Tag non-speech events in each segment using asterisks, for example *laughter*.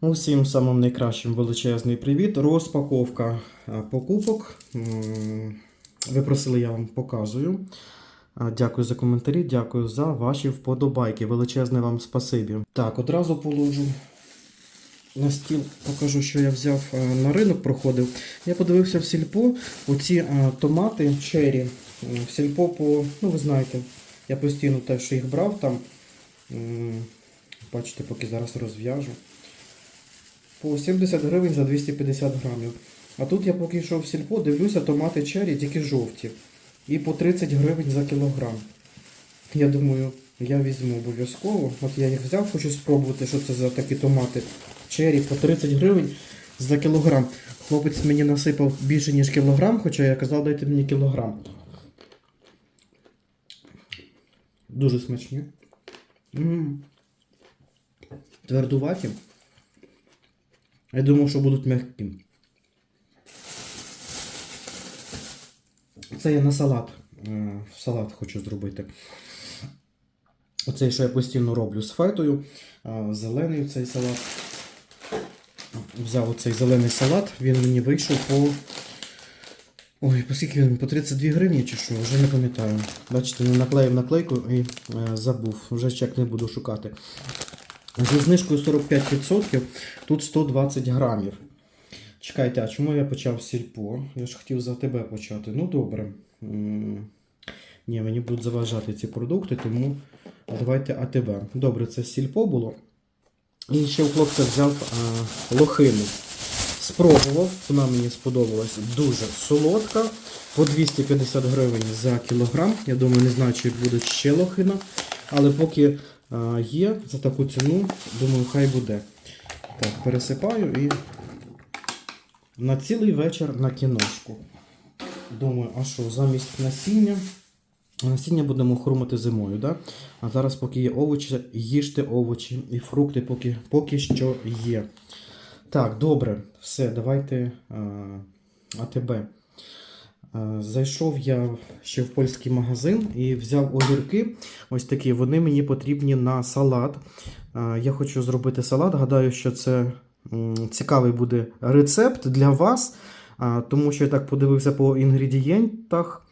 Усім самим найкращим величезний привіт. Розпаковка е, покупок. Ви просили, я вам показую. Е, Дякую за коментарі, дякую за ваші вподобайки. Величезне вам спасибі. Так, одразу положу на стіл, покажу, що я взяв е, на ринок, проходив. Я подивився в сільпо. Оці томати черрі. В сільпо по, ну ви знаєте, я постійно теж їх брав там. Бачите, поки зараз розв'яжу. По 70 гривень за 250 грамів. А тут я поки йшов в сільпо, дивлюся, томати черрі тільки жовті. І по 30 гривень за кілограм. Я думаю, я візьму обов'язково. От я їх взяв, хочу спробувати, що це за такі томати. Черрі по 30 гривень за кілограм. Хлопець мені насипав більше, ніж кілограм, хоча я казав, дайте мені кілограм. Дуже смачні. М. Твердуваті. Я думав, що будуть м'які. Це я на салат. Е, Салат хочу зробити. Оцей, що я постійно роблю з фетою. Е, Зелений цей салат. Взяв оцей зелений салат, він мені вийшов по. Ой, по скільки він? По 32 гривні чи що, вже не пам'ятаю. Бачите, не наклеїв наклейку і е, забув. Вже чек не буду шукати. Зі знижкою 45%, тут 120 грамів. Чекайте, а чому я почав сільпо? Я ж хотів за тебе почати. Ну добре. Ні, мені будуть заважати ці продукти, тому давайте АТБ. Добре, це сільпо було. І ще у хлопця взяв а, лохину. Спробував, вона мені сподобалась дуже солодка. По 250 гривень за кілограм. Я думаю, не знаю, чи буде ще лохина. Але поки є за таку ціну, думаю, хай буде. Так, пересипаю і на цілий вечір на кіношку. Думаю, а що, замість насіння? Насіння будемо хрумати зимою, да? А зараз, поки є овочі, їжте овочі і фрукти поки, поки що є. Так, добре, все, давайте а, АТБ. А, Зайшов я ще в польський магазин і взяв огірки. Ось такі, вони мені потрібні на салат. Я хочу зробити салат. Гадаю, що це цікавий буде рецепт для вас, тому що я так подивився по інгредієнтах.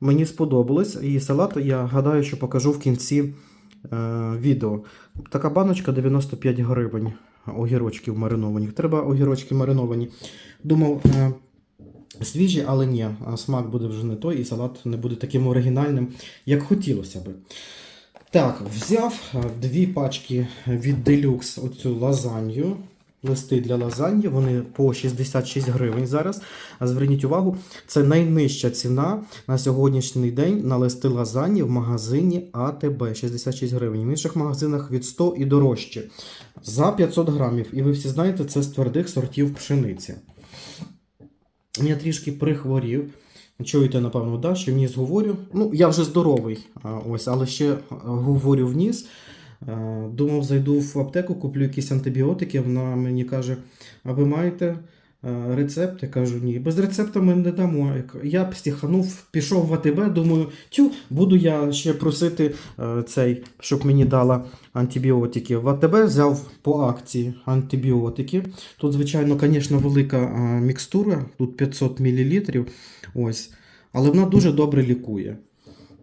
Мені сподобалось. І салат я гадаю, що покажу в кінці е, відео. Така баночка 95 гривень огірочків маринованих. Треба огірочки мариновані. Думав, е, свіжі, але ні, смак буде вже не той, і салат не буде таким оригінальним, як хотілося би. Так, взяв е, дві пачки від Deluxe оцю лазанью. Листи для лазаньї, вони по 66 гривень зараз. А зверніть увагу, це найнижча ціна на сьогоднішній день на листи лазаньї в магазині АТБ 66 гривень. В інших магазинах від 100 і дорожче. За 500 грамів. І ви всі знаєте, це з твердих сортів пшениці. Я трішки прихворів. Чуєте, напевно, да, що вніс говорю. Ну, я вже здоровий, ось, але ще говорю вніс. Думав, зайду в аптеку, куплю якісь антибіотики. Вона мені каже: а ви маєте рецепт? Я кажу, ні. Без рецепта ми не дамо. Я пстіханув, пішов в АТБ, думаю, тю, буду я ще просити е, цей, щоб мені дала антибіотики. В АТБ взяв по акції антибіотики. Тут, звичайно, звісно, велика е, мікстура, тут 500 мл. Ось. Але вона дуже добре лікує.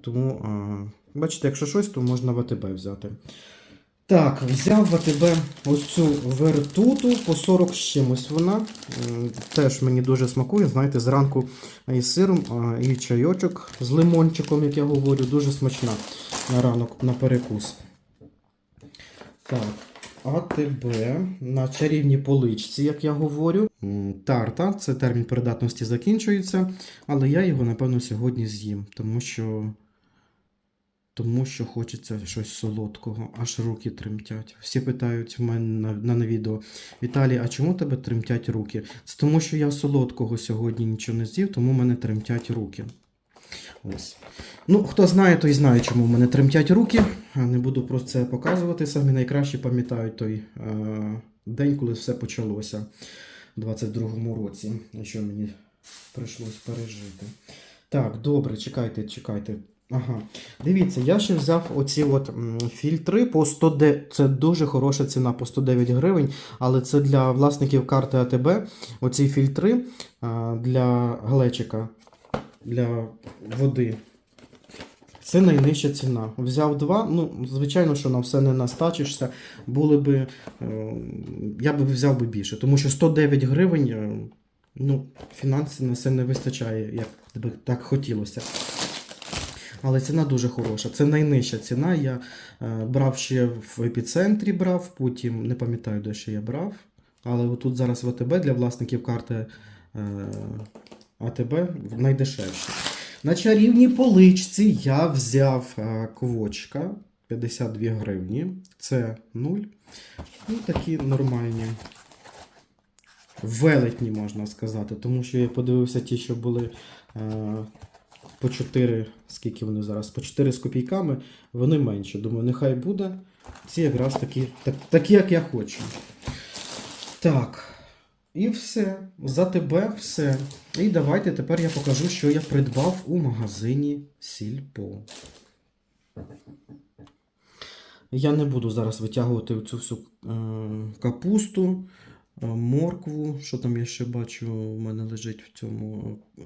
Тому, е, бачите, якщо щось, то можна в АТБ взяти. Так, взяв в ось цю вертуту по 40 з чимось вона. Теж мені дуже смакує. Знаєте, зранку із сиром і чайочок з лимончиком, як я говорю, дуже смачна на ранок на перекус. Так, АТБ на чарівній поличці, як я говорю. Тарта, це термін придатності закінчується, але я його, напевно, сьогодні з'їм, тому що. Тому що хочеться щось солодкого, аж руки тремтять. Всі питають в мене на, на, відео: Віталій, а чому тебе тремтять руки? Це тому, що я солодкого сьогодні нічого не з'їв, тому в мене тремтять руки. Ось. Ну, хто знає, той знає, чому в мене тремтять руки. Не буду про це показувати. Самі найкраще пам'ятають той е, день, коли все почалося у 22-му році, що мені прийшлось пережити. Так, добре, чекайте, чекайте. Ага. Дивіться, я ще взяв оці от фільтри по 109. Це дуже хороша ціна по 109 гривень, але це для власників карти АТБ. Оці фільтри для глечика, для води. Це найнижча ціна. Взяв два. Ну, звичайно, що на все не настачишся. Були би, е, я би взяв би більше, тому що 109 гривень, е, ну, фінансів на це не вистачає, як би так хотілося. Але ціна дуже хороша. Це найнижча ціна. Я е, брав ще в епіцентрі, брав, потім не пам'ятаю, де ще я брав. Але отут зараз в АТБ для власників карти е, АТБ найдешевше. На чарівній поличці я взяв е, квочка 52 гривні. Це 0. Ну, такі нормальні. Велетні, можна сказати, тому що я подивився ті, що були по 4, скільки вони зараз? По 4 з копійками, вони менші. Думаю, нехай буде. Ці якраз такі, так, такі, як я хочу. Так. І все. За тебе все. І давайте тепер я покажу, що я придбав у магазині Сільпо. Я не буду зараз витягувати цю всю е, капусту, моркву. Що там я ще бачу, у мене лежить в цьому е,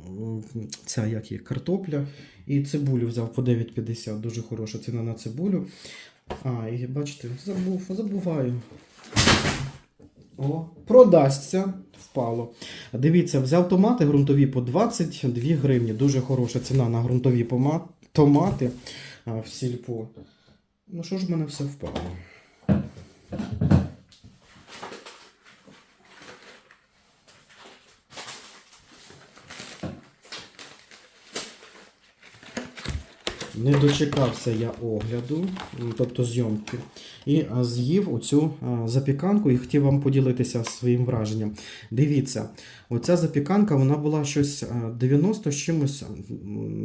ця як є, картопля. І цибулю взяв по 9,50. Дуже хороша ціна на цибулю. А, і бачите, забув, забуваю. О, продасться. Впало. Дивіться, взяв томати ґрунтові по 22 гривні. Дуже хороша ціна на ґрунтові томати а, в сільпо. Ну що ж в мене все впало? Не дочекався я огляду, тобто зйомки, і з'їв оцю запіканку і хотів вам поділитися своїм враженням. Дивіться, оця запіканка вона була щось 90 з чимось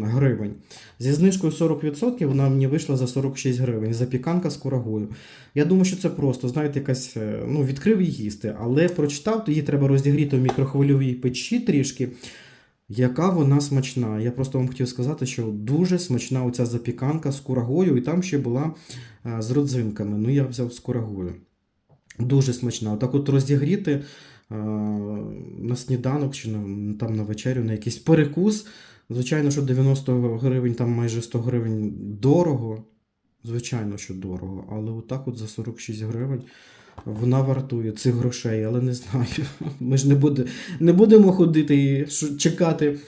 гривень. Зі знижкою 40% вона мені вийшла за 46 гривень. Запіканка з курагою. Я думаю, що це просто, знаєте, якась е, ну, відкрив і їсти, але прочитав, то її треба розігріти в мікрохвильовій печі трішки. Яка вона смачна. Я просто вам хотів сказати, що дуже смачна оця запіканка з курагою, і там ще була з родзинками. Ну, я взяв з курагою. Дуже смачна. Отак от розігріти на сніданок чи на, там на вечерю, на якийсь перекус. Звичайно, що 90 гривень, там майже 100 гривень дорого. Звичайно, що дорого, але отак от за 46 гривень вона вартує цих грошей, але не знаю. *laughs* Ми ж не, буде, не будемо ходити і чекати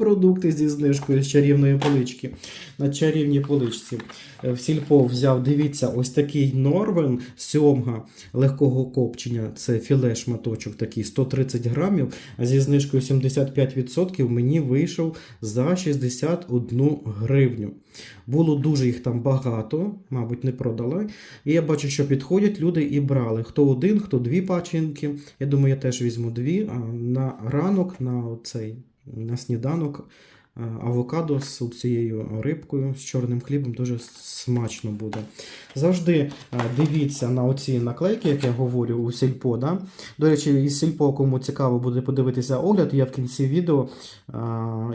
продукти зі знижкою з чарівної полички. На чарівній поличці. Е, В сільпо взяв, дивіться, ось такий норвен сьомга легкого копчення. Це філе шматочок такий 130 грамів. А зі знижкою 75% мені вийшов за 61 гривню. Було дуже їх там багато, мабуть, не продали. І я бачу, що підходять люди і брали. Хто один, хто дві пачинки. Я думаю, я теж візьму дві. А на ранок, на цей, на сніданок. Авокадо з цією рибкою, з чорним хлібом дуже смачно буде. Завжди дивіться на оці наклейки, як я говорю, у сільпо. Да? До речі, із сільпо, кому цікаво буде подивитися огляд, я в кінці відео,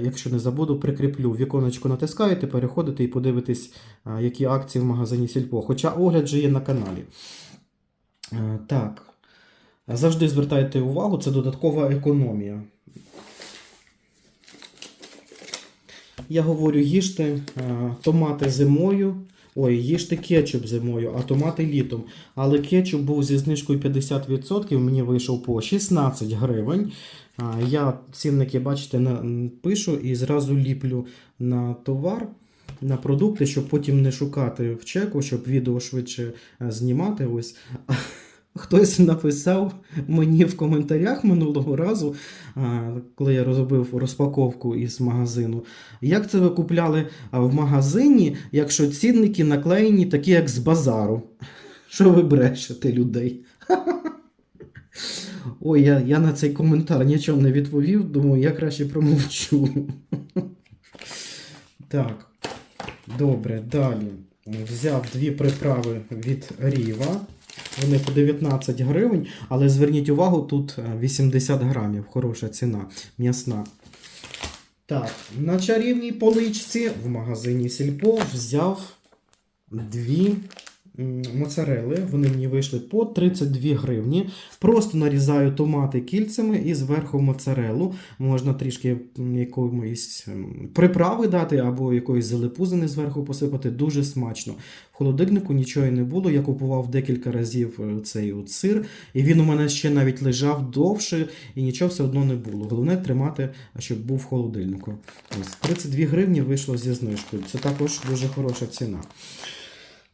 якщо не забуду, прикріплю. Віконечко натискаєте, переходите і подивитесь, які акції в магазині сільпо. Хоча огляд вже є на каналі. Так. Завжди звертайте увагу, це додаткова економія. Я говорю, їжте е, томати зимою. Ой, їжте кетчуп зимою, а томати літом. Але кетчуп був зі знижкою 50%, мені вийшов по 16 гривень. Я цінники, бачите, пишу і зразу ліплю на товар, на продукти, щоб потім не шукати в чеку, щоб відео швидше е, знімати. Ось. Хтось написав мені в коментарях минулого разу, коли я розробив розпаковку із магазину. Як це ви купляли в магазині, якщо цінники наклеєні такі, як з базару? Що ви брешете людей? *laughs* Ой, я, я на цей коментар нічого не відповів, думаю, я краще промовчу. *laughs* Так, добре, далі. Взяв дві приправи від Ріва. Вони по 19 гривень, але зверніть увагу, тут е, 80 грамів. Хороша ціна, м'ясна. Так, на чарівній поличці в магазині Сільпо взяв дві моцарели. Вони мені вийшли по 32 гривні. Просто нарізаю томати кільцями і зверху моцарелу. Можна трішки якоїсь приправи дати або якоїсь залипузини зверху посипати. Дуже смачно. В холодильнику нічого не було. Я купував декілька разів е, цей от сир, і він у мене ще навіть лежав довше, і нічого все одно не було. Головне тримати, щоб був в холодильнику. Ось 32 гривні вийшло зі знижкою. Це також дуже хороша ціна.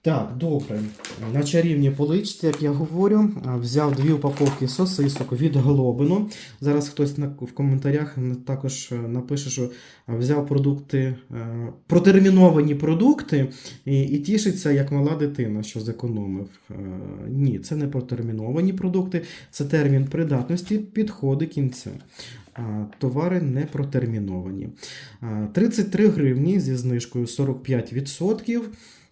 Так, добре. На чарівній поличці, як я говорю, взяв дві упаковки сосисок від Глобину. Зараз хтось в коментарях також е, напише, що взяв продукти, е, протерміновані продукти і, і тішиться, як мала дитина, що зекономив. Е, Ні, це не протерміновані продукти, це термін придатності, підходи кінця. Товари не протерміновані. 33 гривні зі знижкою 45%.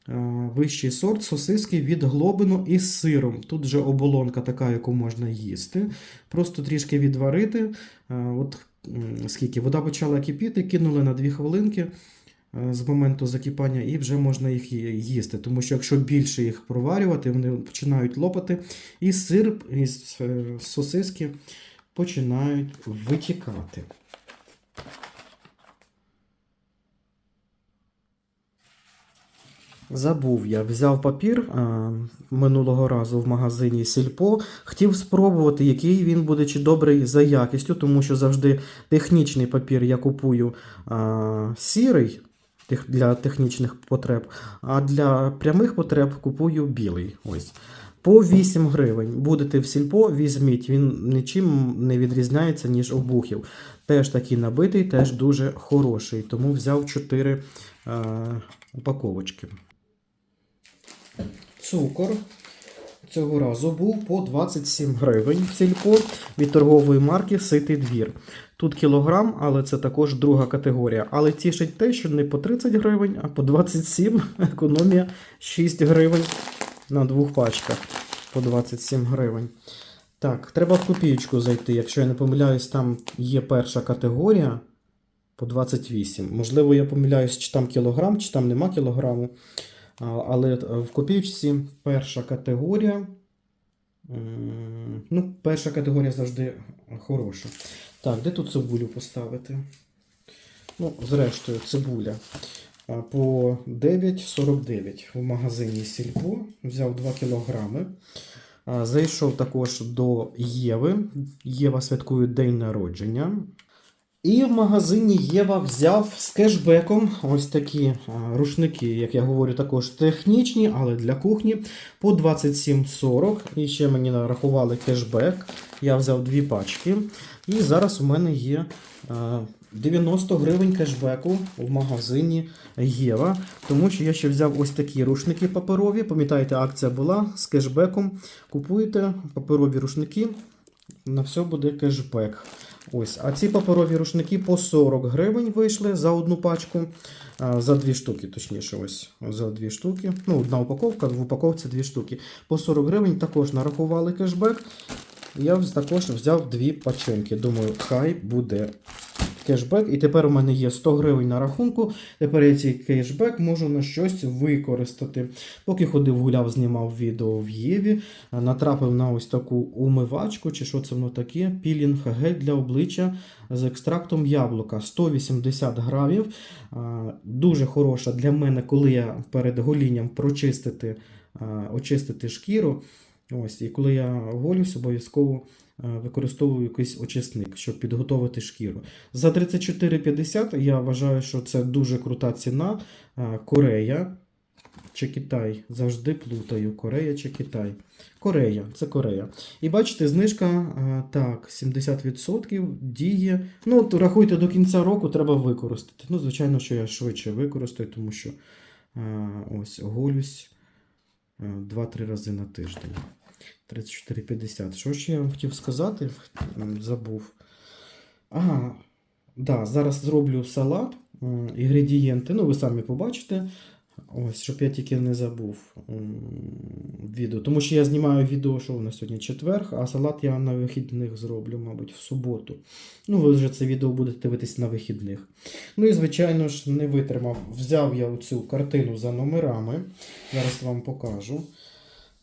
Е, Вищий сорт сосиски від глобину із сиром. Тут же оболонка така, яку можна їсти. Просто трішки відварити. Е, От скільки вода почала кипіти, кинули на 2 хвилинки е, з моменту закипання, і вже можна їх їсти. Тому що якщо більше їх проварювати, вони починають лопати, і сир із сосиски починають витікати. Забув я, взяв папір а, минулого разу в магазині Сільпо. Хотів спробувати, який він буде чи добрий за якістю, тому що завжди технічний папір я купую а, сірий тех- для технічних потреб, а для прямих потреб купую білий. Ось. По 8 гривень. Будете в сільпо, візьміть, він нічим не відрізняється, ніж обухів. Теж такий набитий, теж дуже хороший. Тому взяв 4 е, упаковочки. Цукор цього разу був по 27 гривень в сільпо від торгової марки Ситий двір. Тут кілограм, але це також друга категорія. Але тішить те, що не по 30 гривень, а по 27 *laughs* економія 6 гривень на двох пачках по 27 гривень. Так, треба в копієчку зайти. Якщо я не помиляюсь, там є перша категорія по 28. Можливо, я помиляюсь, чи там кілограм, чи там нема кілограму. Але в копійці перша категорія. Ну, перша категорія завжди хороша. Так, де тут цибулю поставити? Ну, зрештою, цибуля. По 9,49 в магазині Сільпо. Взяв 2 кілограми. Зайшов також до Єви. Єва святкує день народження. І в магазині Єва взяв з кешбеком ось такі а, рушники, як я говорю, також технічні, але для кухні по 27,40. І ще мені нарахували кешбек. Я взяв дві пачки. І зараз у мене є а, 90 гривень кешбеку в магазині Єва. Тому що я ще взяв ось такі рушники паперові. Пам'ятаєте, акція була з кешбеком. Купуєте паперові рушники, на все буде кешбек. Ось, а ці паперові рушники по 40 гривень вийшли за одну пачку, за дві штуки, точніше, ось за дві штуки. Ну, одна упаковка, в упаковці дві штуки. По 40 гривень також нарахували кешбек. Я також взяв дві пачинки. Думаю, хай буде кешбек. І тепер у мене є 100 гривень на рахунку. Тепер я цей кешбек можу на щось використати. Поки ходив, гуляв, знімав відео в Єві, натрапив на ось таку умивачку, чи що це воно таке, пілінг гель для обличчя з екстрактом яблука 180 грамів. Дуже хороша для мене, коли я перед голінням прочистити, очистити шкіру. Ось, і коли я голюсь, обов'язково е, використовую якийсь очисник, щоб підготовити шкіру. За 34,50 я вважаю, що це дуже крута ціна. Е, Корея чи Китай. Завжди плутаю. Корея чи Китай. Корея, це Корея. І бачите, знижка е, так, 70% діє. Ну, от рахуйте, до кінця року треба використати. Ну, звичайно, що я швидше використаю, тому що ось голюсь 2-3 рази на тиждень. 34,50. Що ще я вам хотів сказати? Забув. Ага, да, зараз зроблю салат. Інгредієнти, ну ви самі побачите. Ось, щоб я тільки не забув відео. Тому що я знімаю відео, що у нас сьогодні четверг, а салат я на вихідних зроблю, мабуть, в суботу. Ну, ви вже це відео будете дивитись на вихідних. Ну і, звичайно ж, не витримав. Взяв я оцю картину за номерами. Зараз вам покажу.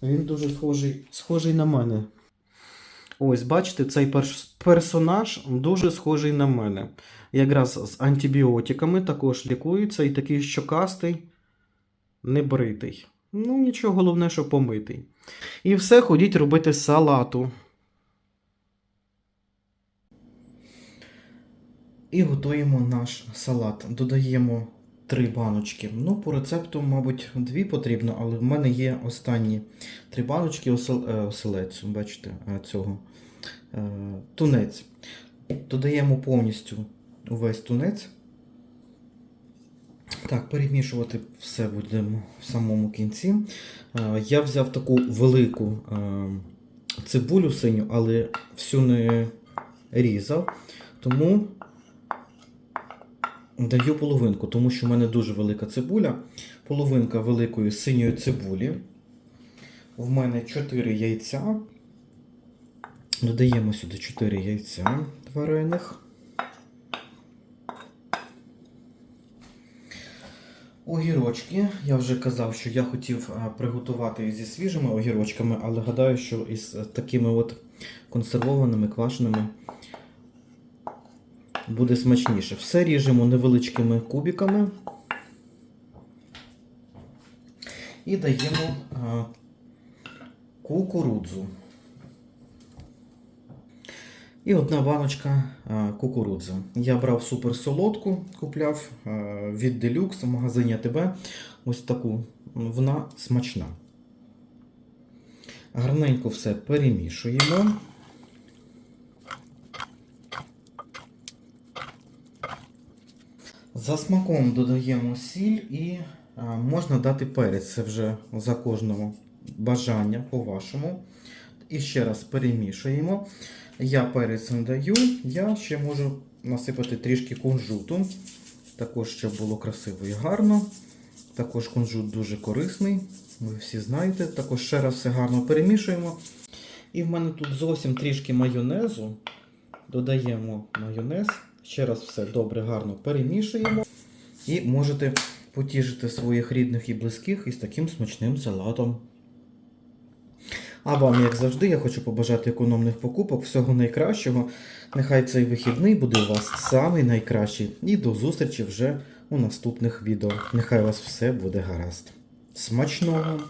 Він дуже схожий, схожий на мене. Ось, бачите, цей персонаж дуже схожий на мене. Якраз з антибіотиками також лікується і такий щокастий, небритий. Ну, нічого, головне, що помитий. І все ходіть робити салату. І готуємо наш салат. Додаємо три баночки. Ну, по рецепту, мабуть, дві потрібно, але в мене є останні три баночки е, оселецю, бачите, е, цього е, тунець. Додаємо повністю увесь тунець. Так, перемішувати все будемо в самому кінці. Е, Я взяв таку велику е, цибулю синю, але всю не різав. Тому даю половинку, тому що в мене дуже велика цибуля. Половинка великої синьої цибулі. В мене 4 яйця. Додаємо сюди 4 яйця варених. Огірочки. Я вже казав, що я хотів приготувати зі свіжими огірочками, але гадаю, що із е, такими от консервованими, квашеними буде смачніше. Все ріжемо невеличкими кубиками. І даємо а, кукурудзу. І одна баночка кукурудзи. Я брав суперсолодку, купляв від Deluxe в магазині АТБ. Ось таку. Вона смачна. Гарненько все перемішуємо. За смаком додаємо сіль і можна дати перець. Це вже за кожного бажання по-вашому. І ще раз перемішуємо. Я перець не даю, я ще можу насипати трішки кунжуту. Також, щоб було красиво і гарно. Також кунжут дуже корисний, ви всі знаєте. Також ще раз все гарно перемішуємо. І в мене тут зовсім трішки майонезу. Додаємо майонез. Ще раз все добре, гарно перемішуємо. І можете потішити своїх рідних і близьких із таким смачним салатом. А вам, як завжди, я хочу побажати економних покупок, всього найкращого. Нехай цей вихідний буде у вас самий найкращий. І до зустрічі вже у наступних відео. Нехай у вас все буде гаразд. Смачного!